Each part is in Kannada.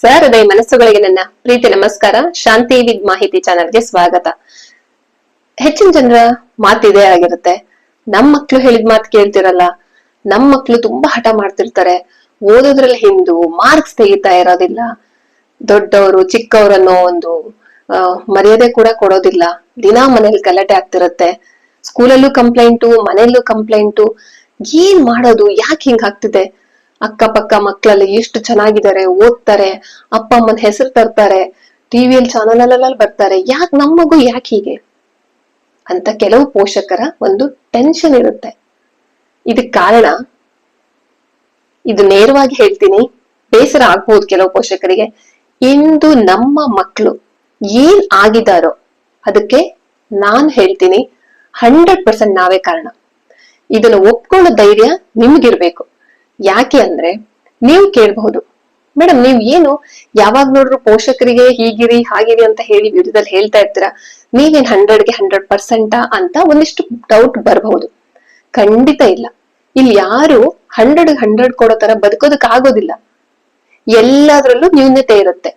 ಸಹೃದಯ ಮನಸ್ಸುಗಳಿಗೆ ನನ್ನ ಪ್ರೀತಿ, ನಮಸ್ಕಾರ. ಶಾಂತಿ ವಿದ್ ಮಾಹಿತಿ ಚಾನಲ್ಗೆ ಸ್ವಾಗತ. ಹೆಚ್ಚಿನ ಜನರ ಮಾತಿದೆ ಆಗಿರುತ್ತೆ. ನಮ್ ಮಕ್ಳು ಹೇಳಿದ ಮಾತು ಕೇಳ್ತಿರಲ್ಲ. ನಮ್ ಮಕ್ಳು ತುಂಬಾ ಹಠ ಮಾಡ್ತಿರ್ತಾರೆ. ಓದೋದ್ರಲ್ಲಿ ಹಿಂದು ಮಾರ್ಕ್ಸ್ ತೆಗಿತಾ ಇರೋದಿಲ್ಲ. ದೊಡ್ಡವರು ಚಿಕ್ಕವರನ್ನೋ ಒಂದು ಮರ್ಯಾದೆ ಕೂಡ ಕೊಡೋದಿಲ್ಲ. ದಿನಾ ಮನೇಲಿ ಗಲಾಟೆ ಆಗ್ತಿರತ್ತೆ. ಸ್ಕೂಲಲ್ಲೂ ಕಂಪ್ಲೇಂಟು ಮನೆಯಲ್ಲೂ ಕಂಪ್ಲೇಂಟು ಏನ್ ಮಾಡೋದು? ಯಾಕೆ ಹಿಂಗ್ ಆಗ್ತಿದೆ? ಅಕ್ಕಪಕ್ಕ ಮಕ್ಕಳೆಲ್ಲ ಎಷ್ಟು ಚೆನ್ನಾಗಿದ್ದಾರೆ, ಓದ್ತಾರೆ, ಅಪ್ಪ ಅಮ್ಮನ ಹೆಸರು ತರ್ತಾರೆ ಟಿವಿಯಲ್ಲಿ ಚಾನಲ್ ಅಲ್ಲೆಲ್ಲ ಬರ್ತಾರೆ. ಯಾಕೆ ನಮ್ಮ ಮಗು ಯಾಕೆ ಹೀಗೆ? ಅಂತ ಕೆಲವು ಪೋಷಕರ ಒಂದು ಟೆನ್ಷನ್ ಇರುತ್ತೆ. ಇದಕ್ ಕಾರಣ ಇದು ನೇರವಾಗಿ ಹೇಳ್ತೀನಿ. ಬೇಸರ ಆಗ್ಬಹುದು ಕೆಲವು ಪೋಷಕರಿಗೆ. ಇಂದು ನಮ್ಮ ಮಕ್ಕಳು ಏನ್ ಆಗಿದಾರೋ ಅದಕ್ಕೆ ನಾನ್ ಹೇಳ್ತೀನಿ. ಹಂಡ್ರೆಡ್ ಪರ್ಸೆಂಟ್ ನಾವೇ ಕಾರಣ. ಇದನ್ನ ಒಪ್ಕೊಳ್ಳೋ ಧೈರ್ಯ ನಿಮ್ಗಿರ್ಬೇಕು. ಯಾಕೆ ಅಂದ್ರೆ ನೀವು ಕೇಳಬಹುದು. ಮೇಡಮ್, ನೀವು ಏನು ಯಾವಾಗ ನೋಡ್ರು ಪೋಷಕರಿಗೆ ಹೀಗಿರಿ, ಹಾಗಿರಿ ಅಂತ ಹೇಳಿ ವಿಡಿಯೋದಲ್ಲಿ ಹೇಳ್ತಾ ಇರ್ತೀರಾ? ನೀವೇನ್ ಹಂಡ್ರೆಡ್ಗೆ ಹಂಡ್ರೆಡ್ ಪರ್ಸೆಂಟಾ ಅಂತ ಒಂದಿಷ್ಟು ಡೌಟ್ ಬರಬಹುದು. ಖಂಡಿತ ಇಲ್ಲ. ಇಲ್ಲಿ ಯಾರು ಹಂಡ್ರೆಡ್ ಹಂಡ್ರೆಡ್ ಕೊಡೋ ತರ ಬದುಕೋದಕ್ ಆಗೋದಿಲ್ಲ. ಎಲ್ಲದರಲ್ಲೂ ನ್ಯೂನ್ಯತೆ ಇರುತ್ತೆ.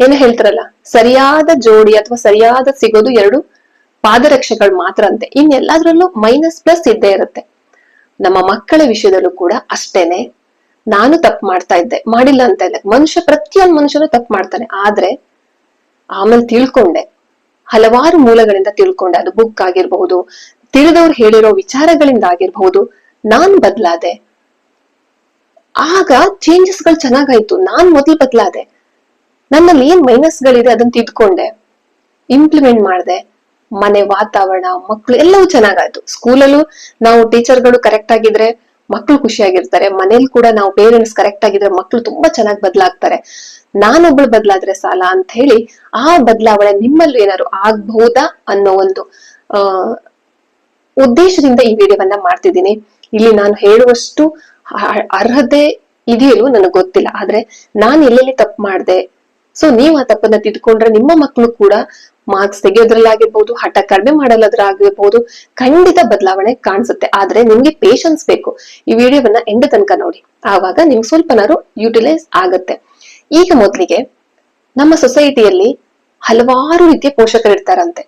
ಏನು ಹೇಳ್ತಾರಲ್ಲ, ಸರಿಯಾದ ಜೋಡಿ ಅಥವಾ ಸರಿಯಾದ ಸಿಗೋದು ಎರಡು ಪಾದರಕ್ಷೆಗಳು ಮಾತ್ರ ಅಂತೆ. ಇನ್ನೆಲ್ಲಾದ್ರಲ್ಲೂ ಮೈನಸ್ ಪ್ಲಸ್ ಇದ್ದೇ ಇರುತ್ತೆ. ನಮ್ಮ ಮಕ್ಕಳ ವಿಷಯದಲ್ಲೂ ಕೂಡ ಅಷ್ಟೇನೆ. ನಾನು ತಪ್ಪು ಮಾಡ್ತಾ ಇದ್ದೆ. ಮಾಡಿಲ್ಲ ಅಂತ ಇಲ್ಲ. ಮನುಷ್ಯ, ಪ್ರತಿಯೊಂದು ಮನುಷ್ಯನು ತಪ್ಪು ಮಾಡ್ತಾನೆ. ಆದ್ರೆ, ಆಮೇಲೆ ತಿಳ್ಕೊಂಡೆ. ಹಲವಾರು ಮೂಲಗಳಿಂದ ತಿಳ್ಕೊಂಡೆ. ಅದು ಬುಕ್ ಆಗಿರ್ಬಹುದು, ತಿಳಿದವ್ರು ಹೇಳಿರೋ ವಿಚಾರಗಳಿಂದ ಆಗಿರ್ಬಹುದು. ನಾನ್ ಬದ್ಲಾದೆ. ಆಗ ಚೇಂಜಸ್ಗಳು ಚೆನ್ನಾಗಾಯ್ತು. ನಾನ್ ಮೊದಲು ಬದ್ಲಾದೆ. ನನ್ನಲ್ಲಿ ಏನ್ ಮೈನಸ್ ಗಳಿದೆ ಅದನ್ನ ತಿದ್ಕೊಂಡೆ. ಇಂಪ್ಲಿಮೆಂಟ್ ಮಾಡಿದೆ. ಮನೆ ವಾತಾವರಣ ಮಕ್ಕಳು ಎಲ್ಲವೂ ಚೆನ್ನಾಗಾಯ್ತು. ಸ್ಕೂಲಲ್ಲೂ ನಾವು ಟೀಚರ್ಗಳು ಕರೆಕ್ಟ್ ಆಗಿದ್ರೆ ಮಕ್ಕಳು ಖುಷಿಯಾಗಿರ್ತಾರೆ. ಮನೇಲಿ ಕೂಡ ನಾವು ಪೇರೆಂಟ್ಸ್ ಕರೆಕ್ಟ್ ಆಗಿದ್ರೆ ಮಕ್ಕಳು ತುಂಬಾ ಚೆನ್ನಾಗಿ ಬದಲಾಗ್ತಾರೆ. ನಾನೊಬ್ಳು ಬದಲಾದ್ರೆ ಸಾಲ ಅಂತ ಹೇಳಿ ಆ ಬದಲಾವಣೆ ನಿಮ್ಮಲ್ಲೂ ಏನಾದ್ರು ಆಗ್ಬಹುದಾ ಅನ್ನೋ ಒಂದು, ಆ, ಉದ್ದೇಶದಿಂದ ಈ ವಿಡಿಯೋವನ್ನ ಮಾಡ್ತಿದ್ದೀನಿ. ಇಲ್ಲಿ ನಾನು ಹೇಳುವಷ್ಟು ಅರ್ಹತೆ ಇದೆಯಲ್ಲೂ ನನಗೆ ಗೊತ್ತಿಲ್ಲ. ಆದ್ರೆ ನಾನು ಎಲ್ಲೆಲ್ಲಿ ತಪ್ಪು ಮಾಡಿದೆ, ಸೊ ನೀವು ಆ ತಪ್ಪನ್ನ ತಿದ್ಕೊಂಡ್ರೆ ನಿಮ್ಮ ಮಕ್ಕಳು ಕೂಡ ಮಾರ್ಕ್ಸ್ ತೆಗೆಯೋದ್ರಲ್ಲಾಗಿರ್ಬೋದು, ಹಠ ಕಡಿಮೆ ಮಾಡಲಾಗಿರ್ಬೋದು ಖಂಡಿತ ಬದಲಾವಣೆ ಕಾಣಿಸುತ್ತೆ. ಆದ್ರೆ ನಿಮ್ಗೆ ಪೇಶನ್ಸ್ ಬೇಕು. ಈ ವಿಡಿಯೋವನ್ನ ಎಂಡ್ ತನಕ ನೋಡಿ. ಆವಾಗ ನಿಮ್ಗೆ ಸ್ವಲ್ಪನಾರು ಯುಟಿಲೈಸ್ ಆಗುತ್ತೆ. ಈಗ ಮೊದಲಿಗೆ ನಮ್ಮ ಸೊಸೈಟಿಯಲ್ಲಿ ಹಲವಾರು ರೀತಿಯ ಪೋಷಕರು ಇರ್ತಾರಂತೆ.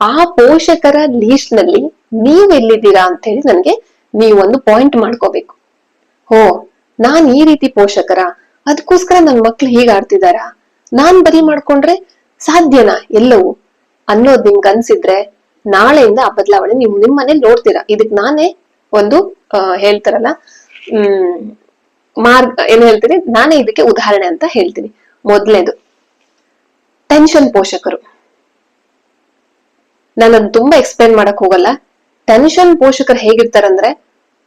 ಆ ಪೋಷಕರ ಲೀಸ್ಟ್ನಲ್ಲಿ ನೀವು ಎಲ್ಲಿದ್ದೀರಾ ಅಂತ ಹೇಳಿ ನನ್ಗೆ ನೀವು ಒಂದು ಪಾಯಿಂಟ್ ಮಾಡ್ಕೋಬೇಕು. ಹೋ, ನಾನ್ ಈ ರೀತಿ ಪೋಷಕರ? ಅದಕ್ಕೋಸ್ಕರ ನನ್ ಮಕ್ಳು ಹೀಗಾಡ್ತಿದಾರ ನಾನ್ ಬರಿ ಮಾಡ್ಕೊಂಡ್ರೆ ಸಾಧ್ಯನಾ? ಎಲ್ಲವೂ? ಅನ್ನೋದ್ ನಿಮ್ಗೆ ಅನ್ಸಿದ್ರೆ ನಾಳೆಯಿಂದ ಆ ಬದಲಾವಣೆ ನೀವು ನಿಮ್ಮನೆ ನೋಡ್ತೀರಾ? ಇದಕ್ ನಾನೇ ಒಂದು ಹೇಳ್ತಾರಲ್ಲ, ಹ್ಮ್, ಮಾರ್ಗ, ಏನ್ ಹೇಳ್ತೀನಿ? ನಾನೇ ಇದಕ್ಕೆ ಉದಾಹರಣೆ ಅಂತ ಹೇಳ್ತೀನಿ. ಮೊದ್ಲೇದು, ಟೆನ್ಷನ್ ಪೋಷಕರು. ನಾನು ತುಂಬಾ ಎಕ್ಸ್ಪ್ಲೈನ್ ಮಾಡಕ್ ಹೋಗಲ್ಲ. ಟೆನ್ಷನ್ ಪೋಷಕರು ಹೇಗಿರ್ತಾರಂದ್ರೆ,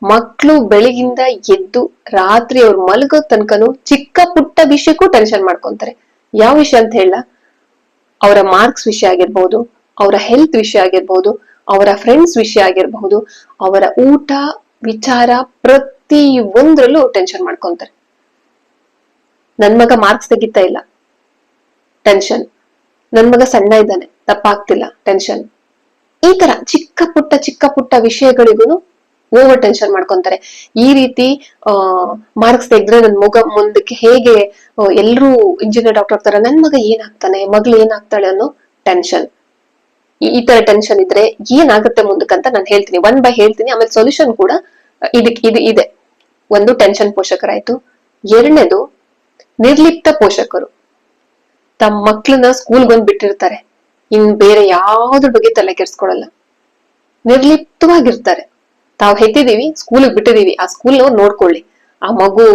ಮಕ್ಳು ಬೆಳಗಿಂದ ಎದ್ದು ರಾತ್ರಿ ಅವ್ರು ಮಲಗೋ ತನಕನು ಚಿಕ್ಕ ಪುಟ್ಟ ವಿಷಯಕ್ಕೂ ಟೆನ್ಷನ್ ಮಾಡ್ಕೊಂತಾರೆ. ಯಾವ ವಿಷಯ ಅಂತ ಹೇಳ? ಅವರ ಮಾರ್ಕ್ಸ್ ವಿಷಯ ಆಗಿರ್ಬಹುದು ಅವರ ಹೆಲ್ತ್ ವಿಷಯ ಆಗಿರ್ಬಹುದು ಅವರ ಫ್ರೆಂಡ್ಸ್ ವಿಷಯ ಆಗಿರ್ಬಹುದು ಅವರ ಊಟ, ವಿಚಾರ ಪ್ರತಿ ಒಂದ್ರಲ್ಲೂ ಟೆನ್ಷನ್ ಮಾಡ್ಕೊಂತಾರೆ. ನನ್ ಮಗ ಮಾರ್ಕ್ಸ್ ತೆಗಿತಾ ಇಲ್ಲ. ಟೆನ್ಷನ್ ನನ್ ಮಗ ಸಣ್ಣ ಇದ್ದಾನೆ, ತಪ್ಪಾಗ್ತಿಲ್ಲ ಟೆನ್ಷನ್ ಈ ತರ ಚಿಕ್ಕ ಪುಟ್ಟ ಚಿಕ್ಕ ಪುಟ್ಟ ವಿಷಯಗಳಿಗೂ ಓವರ್ ಟೆನ್ಷನ್ ಮಾಡ್ಕೊಂತಾರೆ. ಈ ರೀತಿ ಮಾರ್ಕ್ಸ್ ತೆಗೆದ್ರೆ ನನ್ನ ಮಗ ಮುಂದಕ್ಕೆ ಹೇಗೆ ಎಲ್ಲರೂ ಇಂಜಿನಿಯರ್ ಡಾಕ್ಟರ್ ಆಗ್ತಾರೆ, ನನ್ ಮಗ ಏನಾಗ್ತಾನೆ, ಮಗಳು ಏನಾಗ್ತಾಳೆ ಅನ್ನೋ ಟೆನ್ಷನ್ ಈ ತರ ಟೆನ್ಷನ್ ಇದ್ರೆ ಏನಾಗುತ್ತೆ ಮುಂದಕ್ಕಂತ ನಾನು ಹೇಳ್ತೀನಿ. ಒನ್ ಬೈ ಹೇಳ್ತೀನಿ, ಆಮೇಲೆ ಸೊಲ್ಯೂಷನ್ ಕೂಡ ಇದಕ್ಕೆ, ಇದು ಇದೆ. ಒಂದು ಟೆನ್ಷನ್ ಪೋಷಕರಾಯ್ತು. ಎರಡನೇದು, ನಿರ್ಲಿಪ್ತ ಪೋಷಕರು. ತಮ್ಮ ಮಕ್ಳನ್ನ ಸ್ಕೂಲ್ ಬಂದ್ ಬಿಟ್ಟಿರ್ತಾರೆ. ಇನ್ ಬೇರೆ ಯಾವ್ದ್ರ ಬಗ್ಗೆ ತಲೆ ಕೆಡ್ಸ್ಕೊಳಲ್ಲ. ನಿರ್ಲಿಪ್ತವಾಗಿರ್ತಾರೆ. ತಾವ್ ಹೆತ್ತಿದೀವಿ ಸ್ಕೂಲಿಗೆ ಬಿಟ್ಟಿದೀವಿ. ಆ ಸ್ಕೂಲ್ ನೋಡ್ಕೊಳ್ಳಿ. ಆ ಮಗು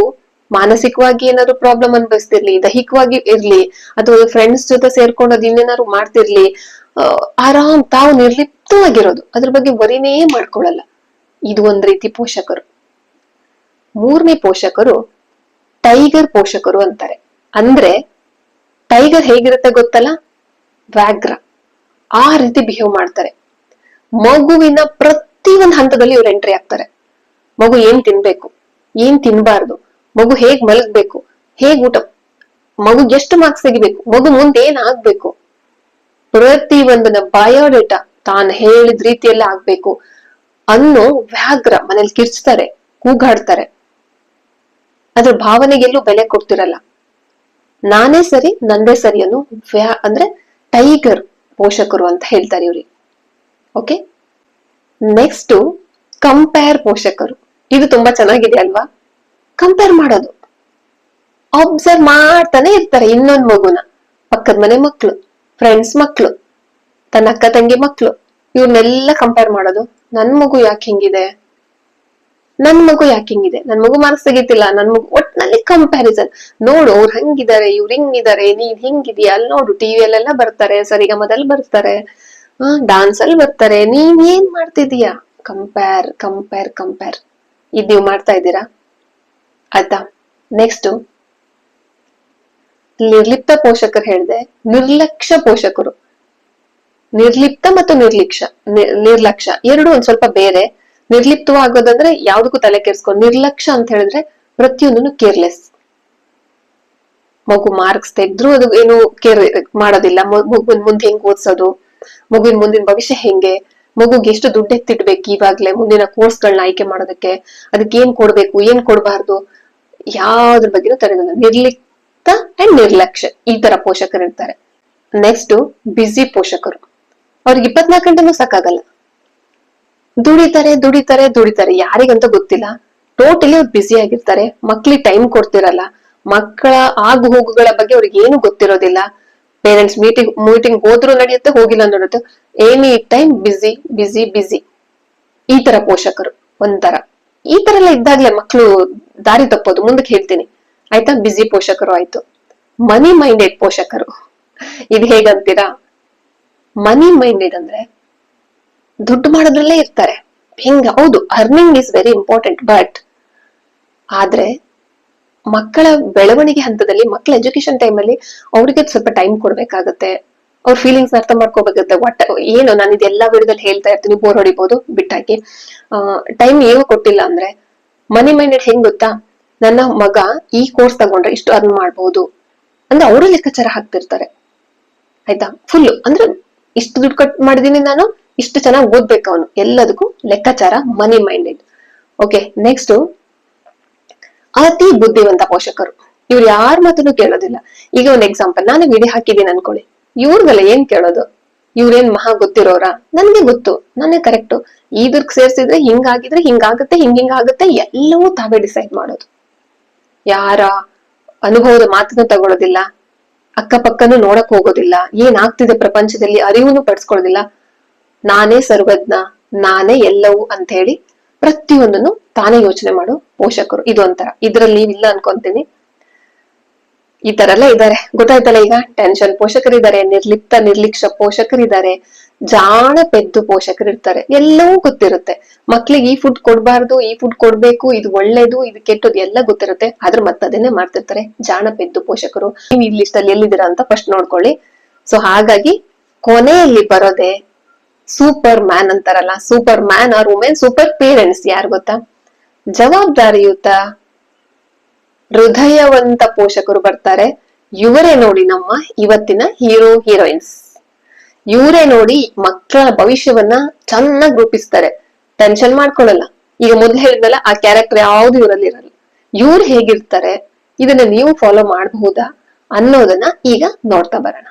ಮಾನಸಿಕವಾಗಿ ಏನಾದ್ರು ಪ್ರಾಬ್ಲಮ್ ಅನ್ಭವಿಸ್ತಿರ್ಲಿ, ದೈಹಿಕವಾಗಿ ಇರ್ಲಿ, ಅಥವಾ ಫ್ರೆಂಡ್ಸ್ ಜೊತೆ ಸೇರ್ಕೊಂಡು ಅದ್ ಮಾಡ್ತಿರ್ಲಿ ಆರಾಮ್ ತಾವು ನಿರ್ಲಿಪ್ತವಾಗಿರೋದು. ಅದ್ರ ಬಗ್ಗೆ ವರಿನೇ ಮಾಡ್ಕೊಳ್ಳಲ್ಲ ಇದು ಒಂದ್ ರೀತಿ ಪೋಷಕರು. ಮೂರನೇ ಪೋಷಕರು ಟೈಗರ್ ಪೋಷಕರು ಅಂತಾರೆ. ಅಂದ್ರೆ ಟೈಗರ್ ಹೇಗಿರುತ್ತೆ ಗೊತ್ತಲ್ಲ? ವ್ಯಾಗ್ರ ಆ ರೀತಿ ಬಿಹೇವ್ ಮಾಡ್ತಾರೆ. ಮಗುವಿನ ಪ್ರತಿ ಒಂದ್ ಹಂತದಲ್ಲಿ ಇವ್ರು ಎಂಟ್ರಿ ಆಗ್ತಾರೆ. ಮಗು ಏನ್ ತಿನ್ಬೇಕು? ಏನ್ ತಿನ್ಬಾರ್ದು? ಮಗು ಹೇಗ್ ಮಲಗ್ಬೇಕು? ಹೇಗ್ ಊಟ? ಮಗು ಎಷ್ಟು ಮಾರ್ಕ್ಸ್ ತೆಗಿಬೇಕು? ಮಗು ಮುಂದೆ ಏನ್ ಆಗ್ಬೇಕು? ಪ್ರತಿ ಒಂದನ್ನ ಬಯೋಡೇಟಾ ತಾನು ಹೇಳಿದ ರೀತಿಯಲ್ಲ ಆಗ್ಬೇಕು ಅನ್ನೋ ವ್ಯಾಘ್ರ ಮನೇಲಿ ಕಿರ್ಚ್ತಾರೆ, ಕೂಗಾಡ್ತಾರೆ. ಅದ್ರ ಭಾವನೆಗೆಲ್ಲೂ ಬೆಲೆ ಕೊಡ್ತಿರಲ್ಲ. ನಾನೇ ಸರಿ, ನಂದೇ ಸರಿ ಅನ್ನೋ ವ್ಯಾ ಅಂದ್ರೆ ಟೈಗರ್ ಪೋಷಕರು ಅಂತ ಹೇಳ್ತಾರೆ ಇವ್ರಿಗೆ. ಓಕೆ ನೆಕ್ಸ್ಟ್ ಕಂಪೇರ್ ಪೋಷಕರು. ಇದು ತುಂಬಾ ಚೆನ್ನಾಗಿದೆ ಅಲ್ವಾ? ಕಂಪೇರ್ ಮಾಡೋದು. ಅಬ್ಸರ್ವ್ ಮಾಡ್ತಾನೆ ಇರ್ತಾರೆ ಇನ್ನೊಂದ್ ಮಗುನ. ಪಕ್ಕದ ಮನೆ ಮಕ್ಳು ಫ್ರೆಂಡ್ಸ್ ಮಕ್ಳು, ತನ್ನ ಅಕ್ಕ ತಂಗಿ ಮಕ್ಳು, ಇವ್ರನ್ನೆಲ್ಲ ಕಂಪೇರ್ ಮಾಡೋದು. ನನ್ ಮಗು ಯಾಕೆ ಹಿಂಗಿದೆ? ನನ್ ಮಗು ಯಾಕೆ ಹಿಂಗಿದೆ? ನನ್ ಮಗು ಮಾರ್ಕ್ಸ್ ತೆಗಿತಿಲ್ಲ. ನನ್ ಮಗು ಒಟ್ನಲ್ಲಿ ಕಂಪ್ಯಾರಿಸನ್ ನೋಡು, ಅವ್ರು ಹಂಗಿದ್ದಾರೆ ಇವ್ರು ಹಿಂಗಿದ್ದಾರೆ ನೀನ್ ಹಿಂಗಿದೀಯ. ಅಲ್ಲಿ ನೋಡು ಟಿವಿಯಲ್ಲೆಲ್ಲ ಬರ್ತಾರೆ, ಸರಿಗಮದಲ್ಲಿ ಬರ್ತಾರೆ. ಡಾನ್ಸ್ ಅಲ್ಲಿ ಬರ್ತಾರೆ. ನೀನ್ ಏನ್ ಮಾಡ್ತಿದೀಯ? ಕಂಪೇರ್ ಕಂಪೇರ್ ಕಂಪೇರ್ ಇದ್ ನೀವು ಮಾಡ್ತಾ ಇದ್ದೀರಾ? ಆಯ್ತಾ? ನೆಕ್ಸ್ಟ್ ನಿರ್ಲಿಪ್ತ ಪೋಷಕರು ಹೇಳಿದೆ, ನಿರ್ಲಕ್ಷ್ಯ ಪೋಷಕರು. ನಿರ್ಲಿಪ್ತ ಮತ್ತು ನಿರ್ಲಿಕ್ಷ ನಿರ್ಲಕ್ಷ ನಿರ್ಲಕ್ಷ್ಯ. ಎರಡು ಒಂದ್ ಸ್ವಲ್ಪ ಬೇರೆ. ನಿರ್ಲಿಪ್ತವಾಗೋದಂದ್ರೆ ಯಾವ್ದಕ್ಕೂ ತಲೆ ಕೆರ್ಸ್ಕೊಂಡು ನಿರ್ಲಕ್ಷ್ಯ ಅಂತ ಹೇಳಿದ್ರೆ ಪ್ರತಿಯೊಂದನ್ನು ಕೇರ್ಲೆಸ್. ಮಗು ಮಾರ್ಕ್ಸ್ ತೆಗೆದ್ರು ಅದು ಏನು ಕೇರ್, ಮಾಡೋದಿಲ್ಲ. ಮಗು ಮುಂದೆ ಹೆಂಗ್ ಓದ್ಸೋದು? ಮಗುವಿನ ಮುಂದಿನ ಭವಿಷ್ಯ ಹೆಂಗೆ? ಮಗುಗೆ ಎಷ್ಟು ದುಡ್ಡು ಎತ್ತಿಡ್ಬೇಕು ಇವಾಗ್ಲೇ ಮುಂದಿನ ಕೋರ್ಸ್ಗಳನ್ನ ಆಯ್ಕೆ ಮಾಡೋದಕ್ಕೆ ಅದಕ್ಕೆ ಏನ್ ಕೊಡ್ಬೇಕು, ಏನ್ ಕೊಡಬಾರ್ದು? ಯಾವ್ದ್ರ ಬಗ್ಗೆನೂ ತಲೆಗಿಲ್ಲ ನಿರ್ಲಿಪ್ತ ಅಂಡ್ ನಿರ್ಲಕ್ಷ್ಯ. ಈ ತರ ಪೋಷಕರು ಇರ್ತಾರೆ. ನೆಕ್ಸ್ಟ್ ಬ್ಯುಸಿ ಪೋಷಕರು. ಅವ್ರಿಗೆ ಇಪ್ಪತ್ನಾಲ್ಕು ಗಂಟೆನೂ ಸಾಕಾಗಲ್ಲ. ದುಡಿತಾರೆ ದುಡಿತಾರೆ ದುಡಿತಾರೆ. ಯಾರಿಗಂತ ಗೊತ್ತಿಲ್ಲ. ಟೋಟಲಿ ಅವ್ರು ಬ್ಯುಸಿ ಆಗಿರ್ತಾರೆ. ಮಕ್ಳಿಗೆ ಟೈಮ್ ಕೊಡ್ತಿರಲ್ಲ. ಮಕ್ಕಳ ಆಗು ಹೋಗುಗಳ ಬಗ್ಗೆ ಅವ್ರಿಗೆ ಏನು ಗೊತ್ತಿರೋದಿಲ್ಲ. ಪೇರೆಂಟ್ಸ್ ಮೀಟಿಂಗ್ ಮೀಟಿಂಗ್ ಹೋದ್ರು ನಡೆಯುತ್ತೆ, ಹೋಗಿಲ್ಲ ನಡೆಯುತ್ತೆ. ಎನಿ ಟೈಮ್ ಬಿಸಿ ಬಿಸಿ ಬಿಸಿ ಈ ತರ ಪೋಷಕರು, ಒಂಥರ. ಈ ತರ ಎಲ್ಲ ಇದ್ದಾಗ್ಲೇ ಮಕ್ಕಳು ದಾರಿ ತಪ್ಪೋದು. ಮುಂದಕ್ಕೆ ಹೇಳ್ತೀನಿ. ಆಯ್ತಾ? ಬಿಸಿ ಪೋಷಕರು ಆಯ್ತು. ಮನಿ ಮೈಂಡೆಡ್ ಪೋಷಕರು. ಇದು ಹೇಗಂತೀರಾ ಮನಿ ಮೈಂಡೆಡ್ ಅಂದ್ರೆ ದುಡ್ಡು ಮಾಡೋದ್ರಲ್ಲೇ ಇರ್ತಾರೆ. ಹಿಂಗ? ಹೌದು earning is very important but ಆದ್ರೆ ಮಕ್ಕಳ ಬೆಳವಣಿಗೆ ಹಂತದಲ್ಲಿ, ಮಕ್ಕಳ ಎಜುಕೇಶನ್ ಅಲ್ಲಿ ಅವ್ರಿಗೆ ಸ್ವಲ್ಪ ಟೈಮ್ ಕೊಡ್ಬೇಕಾಗತ್ತೆ. ಅವ್ರ ಫೀಲಿಂಗ್ಸ್ ಅರ್ಥ ಮಾಡ್ಕೋಬೇಕಾಗುತ್ತೆ. ಒಟ್ಟ ಏನು ನಾನು ಇದೆಲ್ಲ ವಿಡಿಯೋದಲ್ಲಿ ಹೇಳ್ತಾ ಇರ್ತೀನಿ ಬೋರ್ ಹೊಡಿಬಹುದು ಬಿಟ್ಟಾಕಿ. ಟೈಮ್ ಏನು ಕೊಟ್ಟಿಲ್ಲ ಅಂದ್ರೆ ಮನಿ ಮೈಂಡೆಡ್ ಹೆಂಗ್ ಗೊತ್ತಾ? ನನ್ನ ಮಗ ಈ ಕೋರ್ಸ್ ತಗೊಂಡ್ರೆ ಇಷ್ಟು ಅರ್ನ್ ಮಾಡ್ಬೋದು. ಅಂದ್ರೆ ಅವರು ಲೆಕ್ಕಾಚಾರ ಹಾಕ್ತಿರ್ತಾರೆ. ಆಯ್ತಾ? ಫುಲ್ ಅಂದ್ರೆ ಇಷ್ಟು ದುಡ್ಡು ಕಟ್ ಮಾಡಿದೀನಿ ನಾನು, ಇಷ್ಟು ಚೆನ್ನಾಗಿ ಓದ್ಬೇಕು ಅವನು. ಎಲ್ಲದಕ್ಕೂ ಲೆಕ್ಕಾಚಾರ ಮನಿ ಮೈಂಡೆಡ್ ಓಕೆ ನೆಕ್ಸ್ಟ್ ಅತಿ ಬುದ್ಧಿವಂತ ಪೋಷಕರು. ಇವ್ರು ಯಾರ ಮಾತನ್ನು ಕೇಳೋದಿಲ್ಲ. ಈಗ ಒಂದ್ ಎಕ್ಸಾಂಪಲ್ ನಾನು ವಿಡಿಯೋ ಹಾಕಿದ್ದೀನಿ ಅನ್ಕೊಳ್ಳಿ. ಇವ್ರಿಗೆಲ್ಲ ಏನ್ ಕೇಳೋದು? ಇವ್ರೇನ್ ಮಹಾ ಗೊತ್ತಿರೋರ? ನನ್ಗೆ ಗೊತ್ತು. ನಾನೇ ಕರೆಕ್ಟ್ ಇದಕ್ ಸೇರ್ಸಿದ್ರೆ ಹಿಂಗಾಗಿದ್ರೆ ಹಿಂಗಾಗುತ್ತೆ, ಹಿಂಗ್ ಹಿಂಗಾಗುತ್ತೆ ಎಲ್ಲವೂ ತಾವೇ ಡಿಸೈಡ್ ಮಾಡೋದು. ಯಾರ ಅನುಭವದ ಮಾತನ್ನು ತಗೊಳ್ಳೋದಿಲ್ಲ ಅಕ್ಕಪಕ್ಕನು ನೋಡಕ್ ಹೋಗೋದಿಲ್ಲ. ಏನಾಗ್ತಿದೆ ಪ್ರಪಂಚದಲ್ಲಿ ಅರಿವನ್ನು ಪಡಿಸ್ಕೊಳ್ಳೋದಿಲ್ಲ. ನಾನೇ ಸರ್ವಜ್ಞ, ನಾನೇ ಎಲ್ಲವೂ ಅಂತ ಹೇಳಿ ಪ್ರತಿಯೊಂದನ್ನು ತಾನೇ ಯೋಚನೆ ಮಾಡು, ಪೋಷಕರು, ಇದು ಒಂಥರ. ಇದ್ರಲ್ಲಿ ನೀವಿಲ್ಲ ಅನ್ಕೊಂತೀನಿ. ಈ ತರ ಎಲ್ಲ ಇದ್ದಾರೆ ಗೊತ್ತಾಯ್ತಲ್ಲ ಈಗ? ಟೆನ್ಷನ್ ಪೋಷಕರಿದ್ದಾರೆ ನಿರ್ಲಿಪ್ತ, ನಿರ್ಲಿಕ್ಷ ಪೋಷಕರಿದ್ದಾರೆ ಜಾಣ ಪೆದ್ದು ಪೋಷಕರು ಇರ್ತಾರೆ. ಎಲ್ಲವೂ ಗೊತ್ತಿರುತ್ತೆ. ಮಕ್ಳಿಗೆ ಈ ಫುಡ್ ಕೊಡ್ಬಾರ್ದು, ಈ ಫುಡ್ ಕೊಡ್ಬೇಕು, ಇದು ಒಳ್ಳೇದು, ಇದು ಕೆಟ್ಟದ್ದು ಎಲ್ಲ ಗೊತ್ತಿರುತ್ತೆ. ಆದ್ರೆ ಮತ್ತದನ್ನೇ ಮಾಡ್ತಿರ್ತಾರೆ. ಜಾಣ ಪೆದ್ದು ಪೋಷಕರು. ನೀವು ಈ ಲಿಸ್ಟ್ ಎಲ್ಲಿದ್ದೀರಾ ಅಂತ ಫಸ್ಟ್ ನೋಡ್ಕೊಳ್ಳಿ. ಸೊ ಹಾಗಾಗಿ ಕೊನೆಯಲ್ಲಿ ಬರೋದೆ ಸೂಪರ್ ಮ್ಯಾನ್ ಅಂತಾರಲ್ಲ. Superman or women super parents ಯಾರು ಗೊತ್ತಾ? ಜವಾಬ್ದಾರಿಯುತ ಹೃದಯವಂತ ಪೋಷಕರು ಬರ್ತಾರೆ. ಇವರೇ ನೋಡಿ ನಮ್ಮ ಇವತ್ತಿನ ಹೀರೋ, ಹೀರೋಯಿನ್ಸ್. ಇವರೇ ನೋಡಿ ಮಕ್ಕಳ ಭವಿಷ್ಯವನ್ನ ಚೆನ್ನಾಗಿ ರೂಪಿಸ್ತಾರೆ. ಟೆನ್ಷನ್ ಮಾಡ್ಕೊಳ್ಳಲ್ಲ. ಈಗ ಮೊದ್ಲು ಹೇಳಿದ್ನಲ್ಲ, ಆ ಕ್ಯಾರೆಕ್ಟರ್ ಯಾವ್ದು ಇವರಲ್ಲಿ ಇರಲ್ಲ. ಇವ್ರು ಹೇಗಿರ್ತಾರೆ, ಇದನ್ನ ನೀವು ಫಾಲೋ ಮಾಡಬಹುದಾ ಅನ್ನೋದನ್ನ ಈಗ ನೋಡ್ತಾ ಬರೋಣ.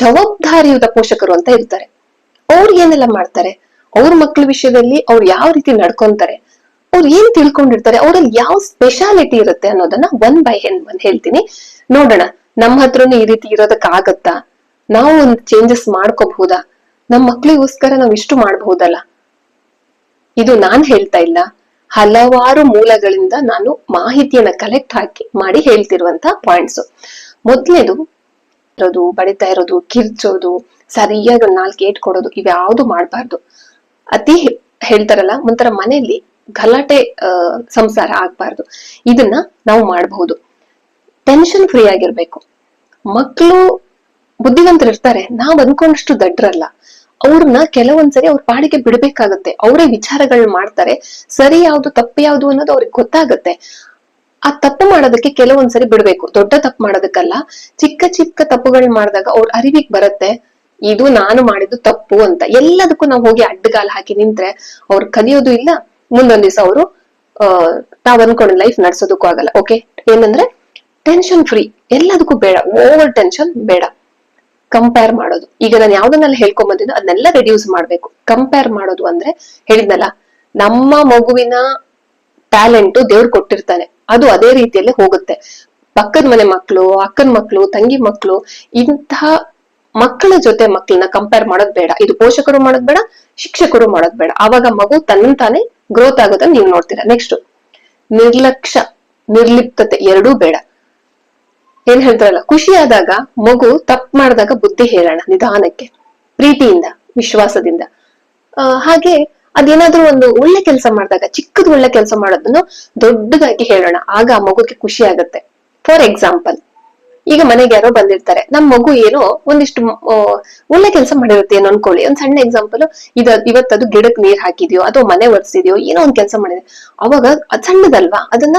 ಜವಾಬ್ದಾರಿಯುತ ಪೋಷಕರು ಅಂತ ಇರ್ತಾರೆ. ಅವ್ರು ಏನೆಲ್ಲ ಮಾಡ್ತಾರೆ? ಅವ್ರ ಮಕ್ಕಳ ವಿಷಯದಲ್ಲಿ ಅವ್ರು ಯಾವ ರೀತಿ ನಡ್ಕೊಂತಾರೆ? ಅವ್ರು ಏನ್ ತಿಳ್ಕೊಂಡಿರ್ತಾರೆ, ಅವರಲ್ಲಿ ಯಾವ ಸ್ಪೆಷಾಲಿಟಿ ಇರುತ್ತೆ ಅನ್ನೋದನ್ನ ಒನ್ ಬೈ ಒನ್ ಹೇಳ್ತೀನಿ. ನೋಡೋಣ ನಮ್ಮ ಹತ್ರನು ಈ ರೀತಿ ಇರೋದಕ್ಕಾಗತ್ತಾ? ನಾವು ಒಂದ್ ಚೇಂಜಸ್ ಮಾಡ್ಕೋಬಹುದಾ? ನಮ್ಮ ಮಕ್ಳಿಗೋಸ್ಕರ ನಾವ್ ಇಷ್ಟು ಮಾಡಬಹುದಲ್ಲ? ಇದು ನಾನ್ ಹೇಳ್ತಾ ಇಲ್ಲ. ಹಲವಾರು ಮೂಲಗಳಿಂದ ನಾನು ಮಾಹಿತಿಯನ್ನ ಕಲೆಕ್ಟ್ ಹಾಕಿ, ಮಾಡಿ ಹೇಳ್ತಿರುವಂತ ಪಾಯಿಂಟ್ಸ್ ಮೊದ್ಲೇದು, ಇರೋದು ಬಡಿತಾ ಇರೋದು, ಕಿರ್ಚೋದು, ಸರಿಯಾಗಿ ನಾಲ್ಕು ಏಟ್ ಕೊಡೋದು, ಇವ್ಯಾವುದು ಮಾಡಬಾರ್ದು. ಅತಿ ಹೇಳ್ತಾರಲ್ಲ, ಒಂಥರ ಮನೆಯಲ್ಲಿ ಗಲಾಟೆ ಸಂಸಾರ ಆಗ್ಬಾರ್ದು. ಇದನ್ನ ನಾವು ಮಾಡಬಹುದು. ಟೆನ್ಷನ್ ಫ್ರೀ ಆಗಿರ್ಬೇಕು. ಮಕ್ಕಳು ಬುದ್ಧಿವಂತರು ಇರ್ತಾರೆ ನಾವ್ ಅನ್ಕೊಂಡಷ್ಟು ದಡ್ರಲ್ಲ. ಅವ್ರನ್ನ ಕೆಲವೊಂದ್ಸರಿ ಅವ್ರ ಪಾಡಿಗೆ ಬಿಡ್ಬೇಕಾಗತ್ತೆ. ಅವರೇ ವಿಚಾರಗಳನ್ನ ಮಾಡ್ತಾರೆ. ಸರಿ ಯಾವ್ದು, ತಪ್ಪು ಯಾವ್ದು ಅನ್ನೋದು ಅವ್ರಿಗೆ ಗೊತ್ತಾಗತ್ತೆ. ಆ ತಪ್ಪು ಮಾಡೋದಕ್ಕೆ ಕೆಲವೊಂದ್ಸರಿ ಬಿಡ್ಬೇಕು. ದೊಡ್ಡ ತಪ್ಪು ಮಾಡೋದಕ್ಕಲ್ಲ. ಚಿಕ್ಕ ಚಿಕ್ಕ ತಪ್ಪುಗಳನ್ನ ಮಾಡಿದಾಗ ಅವ್ರ ಅರಿವಿಗೆ ಬರುತ್ತೆ. ಇದು ನಾನು ಮಾಡಿದ್ದು ತಪ್ಪು ಅಂತ. ಎಲ್ಲದಕ್ಕೂ ನಾವು ಹೋಗಿ ಅಡ್ಡಗಾಲ ಹಾಕಿ ನಿಂತ್ರೆ ಅವ್ರು ಕಲಿಯೋದು ಇಲ್ಲ. ಮುಂದೊಂದ್ ದಿವಸ ಅವರು ತಾವ್ ಅನ್ಕೊಂಡ್ ಲೈಫ್ ನಡ್ಸೋದಕ್ಕೂ ಆಗಲ್ಲ ಓಕೆ ಏನಂದ್ರೆ ಟೆನ್ಷನ್ ಫ್ರೀ ಎಲ್ಲದಕ್ಕೂ ಬೇಡ ಓವರ್ ಟೆನ್ಷನ್ ಬೇಡ. ಕಂಪೇರ್ ಮಾಡೋದು. ಈಗ ನಾನು ಯಾವ್ದನ್ನೆಲ್ಲ ಹೇಳ್ಕೊಂಡ್ ಬಂದಿದ್ದು ಅದನ್ನೆಲ್ಲ ರೆಡ್ಯೂಸ್ ಮಾಡ್ಬೇಕು. ಕಂಪೇರ್ ಮಾಡೋದು ಅಂದ್ರೆ, ಹೇಳಿದ್ನಲ್ಲ, ನಮ್ಮ ಮಗುವಿನ ಟ್ಯಾಲೆಂಟ್ ದೇವ್ರು ಕೊಟ್ಟಿರ್ತಾನೆ. ಅದು ಅದೇ ರೀತಿಯಲ್ಲಿ ಹೋಗುತ್ತೆ. ಪಕ್ಕದ ಮನೆ ಮಕ್ಕಳು ಅಕ್ಕನ ಮಕ್ಕಳು ತಂಗಿ ಮಕ್ಕಳು ಇಂತಹ ಮಕ್ಕಳ ಜೊತೆ ಮಕ್ಕಳನ್ನ ಕಂಪೇರ್ ಮಾಡೋದ್ ಬೇಡ. ಇದು ಪೋಷಕರು ಮಾಡೋದ್ ಬೇಡ, ಶಿಕ್ಷಕರು ಮಾಡೋದ್ ಬೇಡ. ಅವಾಗ ಮಗು ತನ್ನ ತಾನೇ ಗ್ರೋತ್ ಆಗೋದನ್ನ ನೀವು ನೋಡ್ತೀರಾ. ನೆಕ್ಸ್ಟ್ ನಿರ್ಲಕ್ಷ್ಯ, ನಿರ್ಲಿಪ್ತತೆ ಎರಡೂ ಬೇಡ. ಏನ್ ಹೇಳ್ತಾರಲ್ಲ, ಖುಷಿ ಆದಾಗ ಮಗು ತಪ್ಪು ಮಾಡಿದಾಗ ಬುದ್ಧಿ ಹೇಳೋಣ ನಿಧಾನಕ್ಕೆ, ಪ್ರೀತಿಯಿಂದ, ವಿಶ್ವಾಸದಿಂದ. ಹಾಗೆ ಅದೇನಾದ್ರೂ ಒಂದು ಒಳ್ಳೆ ಕೆಲಸ ಮಾಡಿದಾಗ, ಚಿಕ್ಕದ ಒಳ್ಳೆ ಕೆಲಸ ಮಾಡೋದನ್ನು ದೊಡ್ಡದಾಗಿ ಹೇಳೋಣ. ಆಗ ಆ ಮಗುಗೆ ಖುಷಿ ಆಗುತ್ತೆ. ಫಾರ್ ಎಕ್ಸಾಂಪಲ್ ಈಗ ಮನೆಗೆ ಯಾರೋ ಬಂದಿರ್ತಾರೆ. ನಮ್ ಮಗು ಏನೋ ಒಂದಿಷ್ಟು ಒಳ್ಳೆ ಕೆಲಸ ಮಾಡಿರುತ್ತೆ ಏನೋ ಅನ್ಕೊಳ್ಳಿ ಒಂದ್ ಸಣ್ಣ ಎಕ್ಸಾಂಪಲ್ ಇದ ಇವತ್ತದು ಗಿಡಕ್ ನೀರ್ ಹಾಕಿದ್ಯೋ, ಅಥವಾ ಮನೆ ಒರೆಸಿದ್ಯೋ, ಏನೋ ಒಂದ್ ಕೆಲಸ ಮಾಡಿದೆ. ಅವಾಗ ಅದ್ ಸಣ್ಣದಲ್ವಾ? ಅದನ್ನ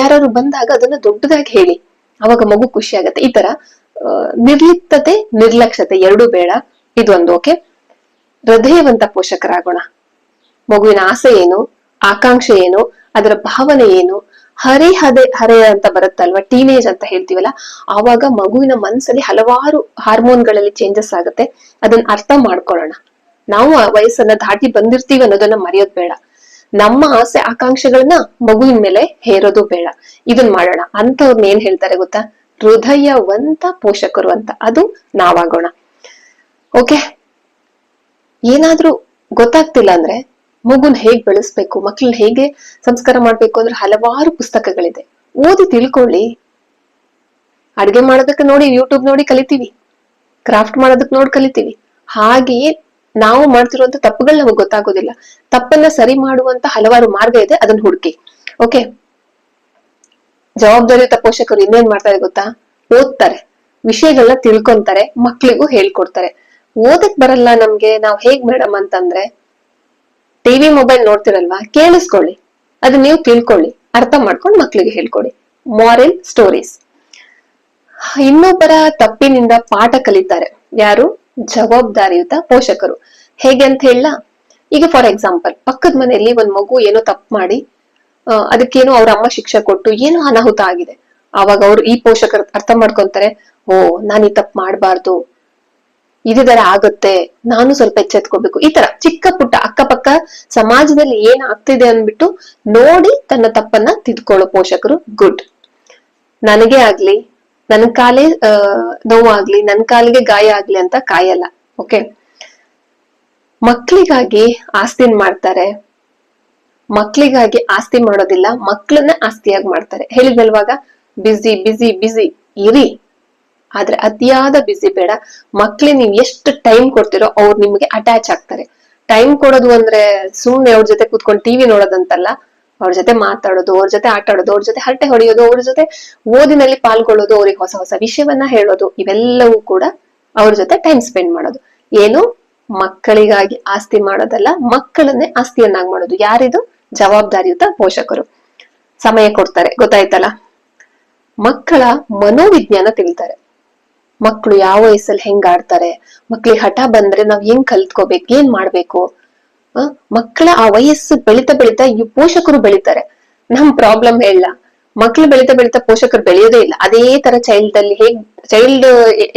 ಯಾರು ಬಂದಾಗ ಅದನ್ನ ದೊಡ್ಡದಾಗಿ ಹೇಳಿ. ಅವಾಗ ಮಗು ಖುಷಿ ಆಗತ್ತೆ. ಈ ತರ ನಿರ್ಲಿಪ್ತತೆ, ನಿರ್ಲಕ್ಷ್ಯತೆ ಎರಡೂ ಬೇಡ. ಇದೊಂದು ಓಕೆ? ಹೃದಯವಂತ ಪೋಷಕರಾಗೋಣ. ಮಗುವಿನ ಆಸೆ ಏನು? ಆಕಾಂಕ್ಷೆ ಏನು? ಅದರ ಭಾವನೆ ಏನು? ಹರೆ ಹದೆ, ಹರೆ ಅಂತ ಬರುತ್ತಲ್ವಾ? ಟೀನೇಜ್ ಅಂತ ಹೇಳ್ತೀವಲ್ಲ, ಆವಾಗ ಮಗುವಿನ ಮನಸ್ಸಲ್ಲಿ ಹಲವಾರು ಹಾರ್ಮೋನ್ಗಳಲ್ಲಿ ಚೇಂಜಸ್ ಆಗುತ್ತೆ. ಅದನ್ನ ಅರ್ಥ ಮಾಡ್ಕೊಳ್ಳೋಣ. ನಾವು ಆ ವಯಸ್ಸನ್ನ ದಾಟಿ ಬಂದಿರ್ತೀವಿ ಅನ್ನೋದನ್ನ ಮರೆಯೋದ್ ಬೇಡ. ನಮ್ಮ ಆಸೆ, ಆಕಾಂಕ್ಷೆಗಳನ್ನ ಮಗುವಿನ ಮೇಲೆ ಹೇರೋದು ಬೇಡ. ಇದನ್ ಮಾಡೋಣ. ಅಂತವ್ರನ್ನ ಏನ್ ಹೇಳ್ತಾರೆ ಗೊತ್ತಾ? ಹೃದಯವಂತ ಪೋಷಕರು ಅಂತ. ಅದು ನಾವಾಗೋಣ. ಓಕೆ ಏನಾದ್ರೂ ಗೊತ್ತಾಗ್ತಿಲ್ಲ ಅಂದ್ರೆ ಮಗುನ್ ಹೇಗ್ ಬೆಳೆಸ್ಬೇಕು ಮಕ್ಳನ್ನ ಹೇಗೆ ಸಂಸ್ಕಾರ ಮಾಡ್ಬೇಕು ಅಂದ್ರೆ ಹಲವಾರು ಪುಸ್ತಕಗಳಿದೆ. ಓದಿ ತಿಳ್ಕೊಳ್ಳಿ. ಅಡ್ಗೆ ಮಾಡೋದಕ್ಕೆ ನೋಡಿ ಯೂಟ್ಯೂಬ್ ನೋಡಿ ಕಲಿತೀವಿ. ಕ್ರಾಫ್ಟ್ ಮಾಡೋದಕ್ಕೆ ನೋಡಿ ಕಲಿತೀವಿ. ಹಾಗೆಯೇ ನಾವು ಮಾಡ್ತಿರುವಂತ ತಪ್ಪುಗಳು ನಮಗೆ ಗೊತ್ತಾಗೋದಿಲ್ಲ. ತಪ್ಪನ್ನ ಸರಿ ಮಾಡುವಂತ ಹಲವಾರು ಮಾರ್ಗ ಇದೆ, ಅದನ್ನ ಹುಡುಕಿ. ಓಕೆ ಜವಾಬ್ದಾರಿಯುತ ಪೋಷಕರು ಇನ್ನೇನ್ ಮಾಡ್ತಾರೆ ಗೊತ್ತಾ? ಓದ್ತಾರೆ. ವಿಷಯಗಳನ್ನ ತಿಳ್ಕೊಂತಾರೆ, ಮಕ್ಳಿಗೂ ಹೇಳ್ಕೊಡ್ತಾರೆ. ಓದಕ್ ಬರಲ್ಲ ನಮ್ಗೆ, ನಾವ್ ಹೇಗ್ ಮೇಡಮ್ ಅಂತಂದ್ರೆ ಟಿವಿ ಮೊಬೈಲ್ ನೋಡ್ತಿರಲ್ವಾ? ಕೇಳಿಸ್ಕೊಳ್ಳಿ. ಅದು ನೀವು ತಿಳ್ಕೊಳ್ಳಿ. ಅರ್ಥ ಮಾಡ್ಕೊಂಡು ಮಕ್ಳಿಗೆ ಹೇಳ್ಕೊಡಿ. ಮಾರಲ್ ಸ್ಟೋರೀಸ್ ಇನ್ನೊಬ್ಬರ ತಪ್ಪಿನಿಂದ ಪಾಠ ಕಲಿತಾರೆ. ಯಾರು? ಜವಾಬ್ದಾರಿಯುತ ಪೋಷಕರು. ಹೇಗೆ ಅಂತ ಹೇಳ ಈಗ ಫಾರ್ ಎಕ್ಸಾಂಪಲ್ ಪಕ್ಕದ ಮನೆಯಲ್ಲಿ ಒಂದ್ ಮಗು ಏನೋ ತಪ್ಪು ಮಾಡಿ ಅದಕ್ಕೇನೋ ಅವ್ರ ಅಮ್ಮ ಶಿಕ್ಷೆ ಕೊಟ್ಟು ಏನೋ ಅನಾಹುತ ಆಗಿದೆ. ಅವಾಗ ಅವ್ರು ಈ ಪೋಷಕರು ಅರ್ಥ ಮಾಡ್ಕೊಂತಾರೆ, ಓ, ನಾನು ಈ ತಪ್ಪು ಮಾಡಬಾರ್ದು. ಇದರ ಆಗುತ್ತೆ, ನಾನು ಸ್ವಲ್ಪ ಎಚ್ಚೆತ್ಕೋಬೇಕು. ಈ ತರ ಚಿಕ್ಕ ಪುಟ್ಟ, ಅಕ್ಕಪಕ್ಕ ಸಮಾಜದಲ್ಲಿ ಏನ್ ಆಗ್ತಿದೆ ಅಂದ್ಬಿಟ್ಟು ನೋಡಿ ತನ್ನ ತಪ್ಪನ್ನ ತಿದ್ಕೊಳ್ಳೋ ಪೋಷಕರು ಗುಡ್. ನನಗೆ ಆಗ್ಲಿ, ನನ್ ಕಾಲೇ ನೋವಾಗ್ಲಿ, ನನ್ ಕಾಲಿಗೆ ಗಾಯ ಆಗ್ಲಿ ಅಂತ ಕಾಯಲ್ಲ, ಓಕೆ? ಮಕ್ಳಿಗಾಗಿ ಆಸ್ತಿನ್ ಮಾಡ್ತಾರೆ. ಮಕ್ಳಿಗಾಗಿ ಆಸ್ತಿ ಮಾಡೋದಿಲ್ಲ, ಮಕ್ಳನ್ನ ಆಸ್ತಿಯಾಗಿ ಮಾಡ್ತಾರೆ. ಹೇಳಿದ್ನಲ್ವಾಗ ಬಿಸಿ ಬಿಸಿ ಬಿಸಿ ಇರಿ. ಆದ್ರೆ ಅತಿಯಾದ ಬಿಸಿ ಬೇಡ. ಮಕ್ಳಿಗೆ ನೀವು ಎಷ್ಟು ಟೈಮ್ ಕೊಡ್ತಿರೋ ಅವ್ರು ನಿಮ್ಗೆ ಅಟ್ಯಾಚ್ ಆಗ್ತಾರೆ. ಟೈಮ್ ಕೊಡೋದು ಅಂದ್ರೆ ಸುಮ್ನೆ ಅವ್ರ ಜೊತೆ ಕೂತ್ಕೊಂಡು ಟಿವಿ ನೋಡೋದಂತಲ್ಲ, ಅವ್ರ ಜೊತೆ ಮಾತಾಡೋದು, ಅವ್ರ ಜೊತೆ ಆಟ ಆಡೋದು, ಅವ್ರ ಜೊತೆ ಹರಟೆ ಹೊಡೆಯೋದು, ಅವ್ರ ಜೊತೆ ಓದಿನಲ್ಲಿ ಪಾಲ್ಗೊಳ್ಳೋದು, ಅವ್ರಿಗೆ ಹೊಸ ಹೊಸ ವಿಷಯವನ್ನ ಹೇಳೋದು, ಇವೆಲ್ಲವೂ ಕೂಡ ಅವ್ರ ಜೊತೆ ಟೈಮ್ ಸ್ಪೆಂಡ್ ಮಾಡೋದು. ಏನು? ಮಕ್ಕಳಿಗಾಗಿ ಆಸ್ತಿ ಮಾಡೋದಲ್ಲ, ಮಕ್ಕಳನ್ನೇ ಆಸ್ತಿಯನ್ನಾಗಿ ಮಾಡೋದು. ಯಾರಿದು? ಜವಾಬ್ದಾರಿಯುತ ಪೋಷಕರು. ಸಮಯ ಕೊಡ್ತಾರೆ. ಗೊತ್ತಾಯ್ತಲ್ಲ? ಮಕ್ಕಳ ಮನೋವಿಜ್ಞಾನ ತಿಳಿತಾರೆ. ಮಕ್ಕಳು ಯಾವ ವಯಸ್ಸಲ್ಲಿ ಹೆಂಗ್ ಆಡ್ತಾರೆ? ಮಕ್ಳಿಗೆ ಹಠ ಬಂದ್ರೆ ನಾವ್ ಹೆಂಗ್ ಕಲ್ತ್ಕೋಬೇಕು? ಏನ್ ಮಾಡ್ಬೇಕು? ಮಕ್ಕಳ ಆ ವಯಸ್ಸು ಬೆಳಿತಾ ಬೆಳಿತಾ ಈ ಪೋಷಕರು ಬೆಳಿತಾರೆ. ನಮ್ ಪ್ರಾಬ್ಲಮ್ ಹೇಳ. ಮಕ್ಳು ಬೆಳಿತಾ ಬೆಳಿತಾ ಪೋಷಕರು ಬೆಳೆಯೋದೇ ಇಲ್ಲ. ಅದೇ ತರ ಚೈಲ್ಡ್ ಅಲ್ಲಿ ಹೇಗ್ ಚೈಲ್ಡ್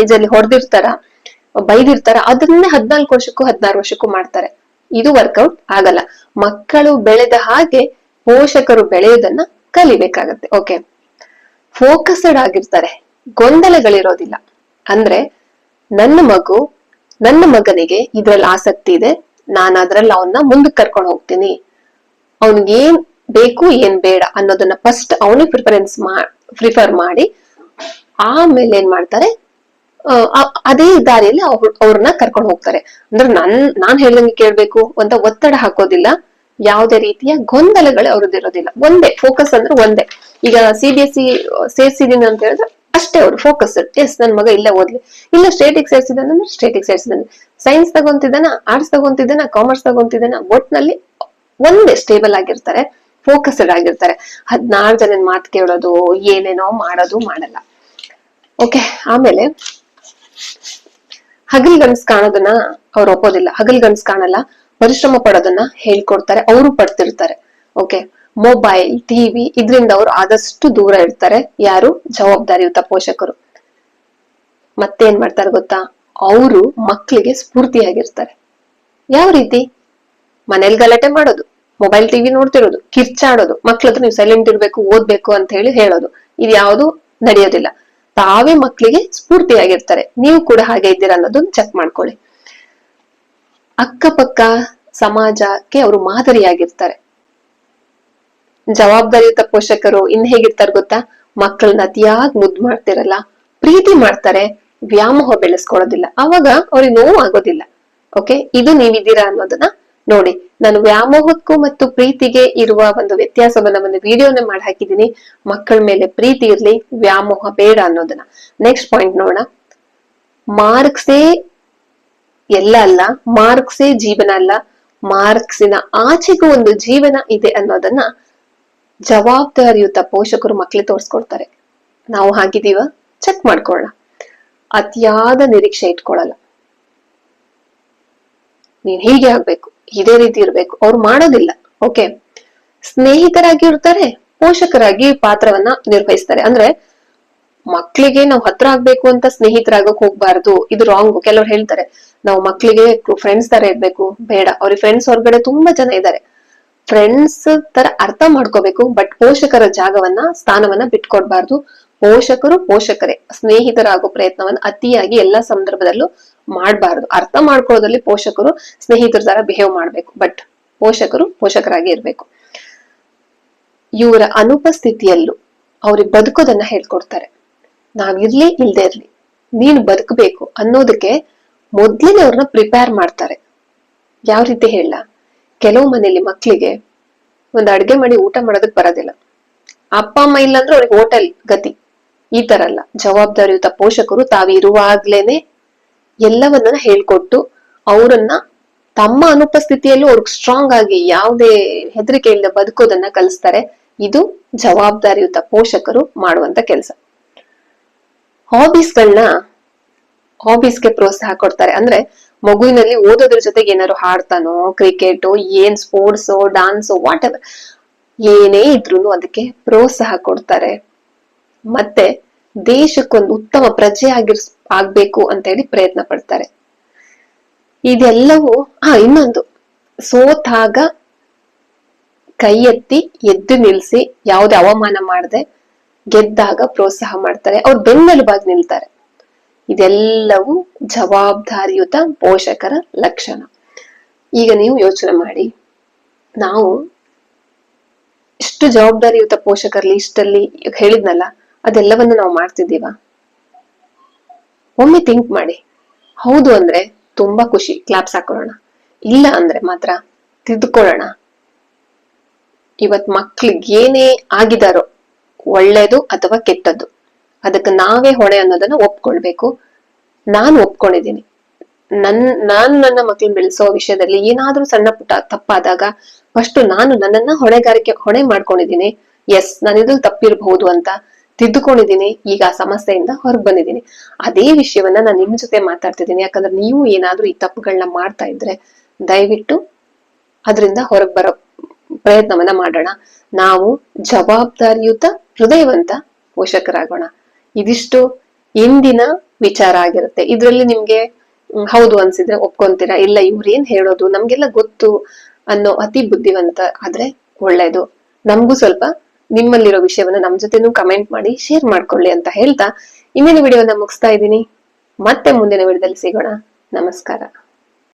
ಏಜ್ ಅಲ್ಲಿ ಹೊಡೆದಿರ್ತಾರ? ಬೈದಿರ್ತಾರ? ಅದನ್ನೇ ಹದ್ನಾಲ್ಕು ವರ್ಷಕ್ಕೂ, ಹದಿನಾರು ವರ್ಷಕ್ಕೂ ಮಾಡ್ತಾರೆ. ಇದು ವರ್ಕೌಟ್ ಆಗಲ್ಲ. ಮಕ್ಕಳು ಬೆಳೆದ ಹಾಗೆ ಪೋಷಕರು ಬೆಳೆಯೋದನ್ನ ಕಲಿಬೇಕಾಗತ್ತೆ. ಓಕೆ ಫೋಕಸ್ಡ್ ಆಗಿರ್ತಾರೆ. ಗೊಂದಲಗಳಿರೋದಿಲ್ಲ. ಅಂದ್ರೆ ನನ್ನ ಮಗು ನನ್ನ ಮಗನಿಗೆ ಇದ್ರಲ್ಲಿ ಆಸಕ್ತಿ ಇದೆ, ನಾನು ಅದ್ರಲ್ಲಿ ಅವನ್ನ ಮುಂದಕ್ಕೆ ಕರ್ಕೊಂಡು ಹೋಗ್ತೀನಿ. ಅವನ್ಗೆ ಏನ್ ಬೇಕು ಏನ್ ಬೇಡ ಅನ್ನೋದನ್ನ ಫಸ್ಟ್ ಅವನಿಗೆ ಪ್ರಿಫರೆನ್ಸ್ ಪ್ರಿಫರ್ ಮಾಡಿ, ಆಮೇಲೆ ಏನ್ ಮಾಡ್ತಾರೆ ಅದೇ ದಾರಿಯಲ್ಲಿ ಅವ್ರ್- ಅವ್ರನ್ನ ಕರ್ಕೊಂಡು ಹೋಗ್ತಾರೆ. ಅಂದ್ರೆ ನನ್, ನಾನ್ ಹೇಳ್ದಂಗೆ ಕೇಳ್ಬೇಕು ಅಂತ ಒತ್ತಡ ಹಾಕೋದಿಲ್ಲ, ಯಾವುದೇ ರೀತಿಯ ಗೊಂದಲಗಳು ಅವ್ರದ್ದಿರೋದಿಲ್ಲ. ಒಂದೇ ಫೋಕಸ್ ಅಂದ್ರೆ ಒಂದೇ. ಈಗ ಸಿ ಬಿ ಎಸ್ ಸಿ ಸೇರ್ಸಿದೀನಿ ಅಂತ ಹೇಳಿದ್ರೆ ಅಷ್ಟೇ ಅವ್ರು ಫೋಕಸ್ ಎಸ್ ನನ್ ಮಗ ಇಲ್ಲೇ ಓದ್ಲಿ. ಇಲ್ಲ ಸ್ಟೇಟಿಗೆ ಸೇರ್ಸಿದಾನೆ ಅಂದ್ರೆ ಸ್ಟೇಟಿಗೆ ಸೇರ್ಸಿದಾನೆ ಸೈನ್ಸ್ ತಗೊಂತಿದ್ದಾನ ಆರ್ಟ್ಸ್ ತಗೊಂತಿದ್ದಾನ ಕಾಮರ್ಸ್ ತಗೊಂತಿದ್ದಾನ ಒಟ್ನಲ್ಲಿ ಒಂದೇ ಸ್ಟೇಬಲ್ ಆಗಿರ್ತಾರೆ ಫೋಕಸ್ಡ್ ಆಗಿರ್ತಾರೆ. ಹದ್ನಾರು ಜನನ್ ಮಾತು ಕೇಳೋದು, ಏನೇನೋ ಮಾಡೋದು ಮಾಡಲ್ಲ. ಓಕೆ ಆಮೇಲೆ ಹಗಲ್ ಗನ್ಸ್ ಕಾಣೋದನ್ನ ಅವ್ರು ಒಪ್ಪೋದಿಲ್ಲ. ಹಗಲ್ ಗನ್ಸ್ ಕಾಣಲ್ಲ, ಪರಿಶ್ರಮ ಪಡೋದನ್ನ ಹೇಳ್ಕೊಡ್ತಾರೆ, ಅವರು ಪಡ್ತಿರ್ತಾರೆ. ಓಕೆ ಮೊಬೈಲ್ ಟಿವಿ ಇದರಿಂದ ಅವರು ಆದಷ್ಟು ದೂರ ಇರ್ತಾರೆ. ಯಾರು? ಜವಾಬ್ದಾರಿಯುತ ಪೋಷಕರು. ಮತ್ತೇನ್ ಮಾಡ್ತಾರೆ ಗೊತ್ತಾ? ಅವರು ಮಕ್ಕಳಿಗೆ ಸ್ಫೂರ್ತಿಯಾಗಿರ್ತಾರೆ. ಯಾವ ರೀತಿ? ಮನೇಲಿ ಗಲಾಟೆ ಮಾಡೋದು ಮೊಬೈಲ್ ಟಿವಿ ನೋಡ್ತಿರೋದು, ಕಿರ್ಚಾಡೋದು, ಮಕ್ಳ ಹತ್ರ ನೀವು ಸೈಲೆಂಟ್ ಇರ್ಬೇಕು, ಓದ್ಬೇಕು ಅಂತ ಹೇಳಿ ಹೇಳೋದು. ಇದು ಯಾವುದು ನಡೆಯೋದಿಲ್ಲ. ತಾವೇ ಮಕ್ಕಳಿಗೆ ಸ್ಫೂರ್ತಿಯಾಗಿರ್ತಾರೆ. ನೀವು ಕೂಡ ಹಾಗೆ ಇದ್ದೀರಾ ಅನ್ನೋದನ್ನ ಚೆಕ್ ಮಾಡ್ಕೊಳ್ಳಿ. ಅಕ್ಕಪಕ್ಕ ಸಮಾಜಕ್ಕೆ ಅವರು ಮಾದರಿಯಾಗಿರ್ತಾರೆ. ಜವಾಬ್ದಾರಿಯುತ ಪೋಷಕರು ಇನ್ ಹೇಗಿರ್ತಾರ ಗೊತ್ತಾ? ಮಕ್ಕಳನ್ನ ಅತಿಯಾಗಿ ಮುದ್ದು ಮಾಡ್ತಿರಲ್ಲ. ಪ್ರೀತಿ ಮಾಡ್ತಾರೆ, ವ್ಯಾಮೋಹ ಬೆಳೆಸ್ಕೊಳ್ಳೋದಿಲ್ಲ. ಅವಾಗ ಅವ್ರಿಗೆ ನೋವು ಆಗೋದಿಲ್ಲ. ಓಕೆ ಇದು ನೀವಿದ್ದೀರಾ ಅನ್ನೋದನ್ನ ನೋಡಿ. ನಾನು ವ್ಯಾಮೋಹಕ್ಕೂ ಮತ್ತು ಪ್ರೀತಿಗೆ ಇರುವ ಒಂದು ವ್ಯತ್ಯಾಸವನ್ನ ಒಂದು ವಿಡಿಯೋನ ಮಾಡಿ ಹಾಕಿದ್ದೀನಿ. ಮಕ್ಕಳ ಮೇಲೆ ಪ್ರೀತಿ ಇರ್ಲಿ, ವ್ಯಾಮೋಹ ಬೇಡ ಅನ್ನೋದನ್ನ. ನೆಕ್ಸ್ಟ್ ಪಾಯಿಂಟ್ ನೋಡೋಣ. ಮಾರ್ಕ್ಸೇ ಎಲ್ಲ ಅಲ್ಲ, ಮಾರ್ಕ್ಸೇ ಜೀವನ ಅಲ್ಲ, ಮಾರ್ಕ್ಸಿನ ಆಚೆಗೂ ಒಂದು ಜೀವನ ಇದೆ ಅನ್ನೋದನ್ನ ಜವಾಬ್ದಾರಿಯುತ ಪೋಷಕರು ಮಕ್ಕಳಿಗೆ ತೋರಿಸ್ಕೊಡ್ತಾರೆ. ನಾವು ಹಾಗಿದ್ದೀವ? ಚೆಕ್ ಮಾಡ್ಕೊಳ್ಳೋಣ. ಅತಿಯಾದ ನಿರೀಕ್ಷೆ ಇಟ್ಕೊಳ್ಳಲ್ಲ. ನೀನ್ ಹೀಗೆ ಆಗ್ಬೇಕು, ಇದೇ ರೀತಿ ಇರ್ಬೇಕು, ಅವ್ರು ಮಾಡೋದಿಲ್ಲ, ಓಕೆ? ಸ್ನೇಹಿತರಾಗಿ ಇರ್ತಾರೆ ಪೋಷಕರಾಗಿ ಪಾತ್ರವನ್ನ ನಿರ್ವಹಿಸ್ತಾರೆ. ಅಂದ್ರೆ ಮಕ್ಕಳಿಗೆ ನಾವು ಹತ್ರ ಆಗ್ಬೇಕು ಅಂತ ಸ್ನೇಹಿತರಾಗಕ್ ಹೋಗ್ಬಾರ್ದು, ಇದು ರಾಂಗ್ ಕೆಲವ್ರು ಹೇಳ್ತಾರೆ. ನಾವು ಮಕ್ಕಳಿಗೆ ಫ್ರೆಂಡ್ಸ್ ತರ ಇರ್ಬೇಕು, ಬೇಡ, ಅವ್ರಿಗೆ ಫ್ರೆಂಡ್ಸ್ ಹೊರಗಡೆ ತುಂಬಾ ಜನ ಇದ್ದಾರೆ. ಫ್ರೆಂಡ್ಸ್ ತರ ಅರ್ಥ ಮಾಡ್ಕೋಬೇಕು ಬಟ್ ಪೋಷಕರ ಜಾಗವನ್ನ, ಸ್ಥಾನವನ್ನ ಬಿಟ್ಕೊಡ್ಬಾರ್ದು. ಪೋಷಕರು ಪೋಷಕರೇ. ಸ್ನೇಹಿತರಾಗೋ ಪ್ರಯತ್ನವನ್ನ ಅತಿಯಾಗಿ ಎಲ್ಲಾ ಸಂದರ್ಭದಲ್ಲೂ ಮಾಡಬಾರ್ದು. ಅರ್ಥ ಮಾಡ್ಕೊಳ್ಳೋದ್ರಲ್ಲಿ ಪೋಷಕರು ಸ್ನೇಹಿತರ ತರ ಬಿಹೇವ್ ಮಾಡ್ಬೇಕು ಬಟ್ ಪೋಷಕರು ಪೋಷಕರಾಗಿ ಇರ್ಬೇಕು. ಇವರ ಅನುಪಸ್ಥಿತಿಯಲ್ಲೂ ಅವ್ರಿಗೆ ಬದುಕೋದನ್ನ ಹೇಳ್ಕೊಡ್ತಾರೆ. ನಾವಿರ್ಲಿ ಇಲ್ದೆ ಇರ್ಲಿ, ನೀನು ಬದುಕಬೇಕು ಅನ್ನೋದಕ್ಕೆ ಮೊದ್ಲಿನ ಅವ್ರನ್ನ ಪ್ರಿಪೇರ್ ಮಾಡ್ತಾರೆ. ಯಾವ ರೀತಿ ಹೇಳ? ಕೆಲವು ಮನೇಲಿ ಮಕ್ಕಳಿಗೆ ಒಂದು ಅಡ್ಗೆ ಮಾಡಿ ಊಟ ಮಾಡೋದಕ್ ಬರೋದಿಲ್ಲ. ಅಪ್ಪ, ಅಮ್ಮ ಇಲ್ಲ ಅಂದ್ರೆ ಅವ್ರಿಗೆ ಹೋಟೆಲ್ ಗತಿ. ಈ ತರ ಅಲ್ಲ. ಜವಾಬ್ದಾರಿಯುತ ಪೋಷಕರು ತಾವಿರುವಾಗ್ಲೇನೆ ಎಲ್ಲವನ್ನ ಹೇಳ್ಕೊಟ್ಟು ಅವರನ್ನ ತಮ್ಮ ಅನುಪಸ್ಥಿತಿಯಲ್ಲೂ ಅವ್ರಿಗೆ ಸ್ಟ್ರಾಂಗ್ ಆಗಿ ಯಾವುದೇ ಹೆದರಿಕೆ ಬದುಕೋದನ್ನ ಕಲಿಸ್ತಾರೆ. ಇದು ಜವಾಬ್ದಾರಿಯುತ ಪೋಷಕರು ಮಾಡುವಂತ ಕೆಲಸ. ಹಾಬೀಸ್ಗಳನ್ನ ಹಾಬೀಸ್ಗೆ ಪ್ರೋತ್ಸಾಹ ಕೊಡ್ತಾರೆ. ಅಂದ್ರೆ ಮಗುವಿನಲ್ಲಿ ಓದೋದ್ರ ಜೊತೆಗೆ ಏನಾದ್ರು ಹಾಡ್ತಾನೋ, ಕ್ರಿಕೆಟ್, ಏನ್ ಸ್ಪೋರ್ಟ್ಸ್ ಡಾನ್ಸ್ ವಾಟ್ ಎವರ್ ಏನೇ ಇದ್ರು ಅದಕ್ಕೆ ಪ್ರೋತ್ಸಾಹ ಕೊಡ್ತಾರೆ. ಮತ್ತೆ ದೇಶಕ್ಕೊಂದು ಉತ್ತಮ ಪ್ರಜೆ ಆಗಿರ್, ಆಗ್ಬೇಕು ಅಂತ ಹೇಳಿ ಪ್ರಯತ್ನ ಪಡ್ತಾರೆ. ಇದೆಲ್ಲವೂ, ಹಾ, ಇನ್ನೊಂದು. ಸೋತಾಗ ಕೈ ಎತ್ತಿ ಎದ್ದು ನಿಲ್ಸಿ, ಯಾವುದೇ ಅವಮಾನ ಮಾಡದೆ, ಗೆದ್ದಾಗ ಪ್ರೋತ್ಸಾಹ ಮಾಡ್ತಾರೆ. ಅವ್ರು ಬೆನ್ನೆಲುಬಾಗಿ ನಿಲ್ತಾರೆ. ಇದೆಲ್ಲವೂ ಜವಾಬ್ದಾರಿಯುತ ಪೋಷಕರ ಲಕ್ಷಣ. ಈಗ ನೀವು ಯೋಚನೆ ಮಾಡಿ. ನಾವು ಇಷ್ಟು ಜವಾಬ್ದಾರಿಯುತ ಪೋಷಕರ ಲಿಸ್ಟಲ್ಲಿ ಹೇಳಿದ್ನಲ್ಲ, ಅದೆಲ್ಲವನ್ನು ನಾವು ಮಾಡ್ತಿದ್ದೀವ? ಒಮ್ಮೆ ಥಿಂಕ್ ಮಾಡಿ. ಹೌದು ಅಂದ್ರೆ ತುಂಬಾ ಖುಷಿ ಕ್ಲಾಪ್ಸ್ ಹಾಕೊಳ್ಳೋಣ. ಇಲ್ಲ ಅಂದ್ರೆ ಮಾತ್ರ ತಿದ್ಕೊಳ್ಳೋಣ. ಇವತ್ ಮಕ್ಳಿಗೆ ಏನೇ ಆಗಿದಾರೋ, ಒಳ್ಳೇದು ಅಥವಾ ಕೆಟ್ಟದ್ದು. ಅದಕ್ಕೆ ನಾವೇ ಹೊಣೆ ಅನ್ನೋದನ್ನ ಒಪ್ಕೊಳ್ಬೇಕು. ನಾನು ಒಪ್ಕೊಂಡಿದ್ದೀನಿ. ನನ್, ನಾನ್ ನನ್ನ ಮಕ್ಕಳು ಬೆಳೆಸೋ ವಿಷಯದಲ್ಲಿ ಏನಾದ್ರೂ ಸಣ್ಣ ಪುಟ್ಟ ತಪ್ಪಾದಾಗ ಫಸ್ಟ್ ನಾನು ನನ್ನನ್ನ ಹೊಣೆಗಾರಿಕೆ, ಹೊಣೆ ಮಾಡ್ಕೊಂಡಿದ್ದೀನಿ. ಎಸ್ ನಾನು ಇದ್ರಲ್ಲಿ ತಪ್ಪಿರಬಹುದು ಅಂತ ತಿದ್ದುಕೊಂಡಿದ್ದೀನಿ. ಈಗ ಆ ಸಮಸ್ಯೆಯಿಂದ ಹೊರಗೆ ಬಂದಿದ್ದೀನಿ. ಅದೇ ವಿಷಯವನ್ನ ನಾನು ನಿಮ್ ಜೊತೆ ಮಾತಾಡ್ತಿದ್ದೀನಿ. ಯಾಕಂದ್ರೆ ನೀವು ಏನಾದ್ರೂ ಈ ತಪ್ಪುಗಳನ್ನ ಮಾಡ್ತಾ ಇದ್ರೆ ದಯವಿಟ್ಟು ಅದರಿಂದ ಹೊರಗೆ ಬರೋ ಪ್ರಯತ್ನವನ್ನ ಮಾಡೋಣ. ನಾವು ಜವಾಬ್ದಾರಿಯುತ, ಹೃದಯವಂತ ಪೋಷಕರಾಗೋಣ. ಇದಿಷ್ಟು ಇಂದಿನ ವಿಚಾರ ಆಗಿರುತ್ತೆ. ಇದ್ರಲ್ಲಿ ನಿಮ್ಗೆ ಹೌದು ಅನ್ಸಿದ್ರೆ ಒಪ್ಕೊಂತೀರಾ? ಇಲ್ಲ, ಇವ್ರು ಏನ್ ಹೇಳೋದು? ನಮ್ಗೆಲ್ಲ ಗೊತ್ತು ಅನ್ನೋ ಅತಿ ಬುದ್ಧಿವಂತ ಆದ್ರೆ ಒಳ್ಳೇದು. ನಮಗೂ ಸ್ವಲ್ಪ ನಿಮ್ಮಲ್ಲಿರೋ ವಿಷಯವನ್ನ ನಮ್ ಜೊತೆನೂ ಕಮೆಂಟ್ ಮಾಡಿ ಶೇರ್ ಮಾಡ್ಕೊಳ್ಳಿ ಅಂತ ಹೇಳ್ತಾ ಇಂದಿನ ವಿಡಿಯೋನ ಮುಗಿಸ್ತಾ ಇದ್ದೀನಿ. ಮತ್ತೆ ಮುಂದಿನ ವಿಡಿಯೋದಲ್ಲಿ ಸಿಗೋಣ. ನಮಸ್ಕಾರ.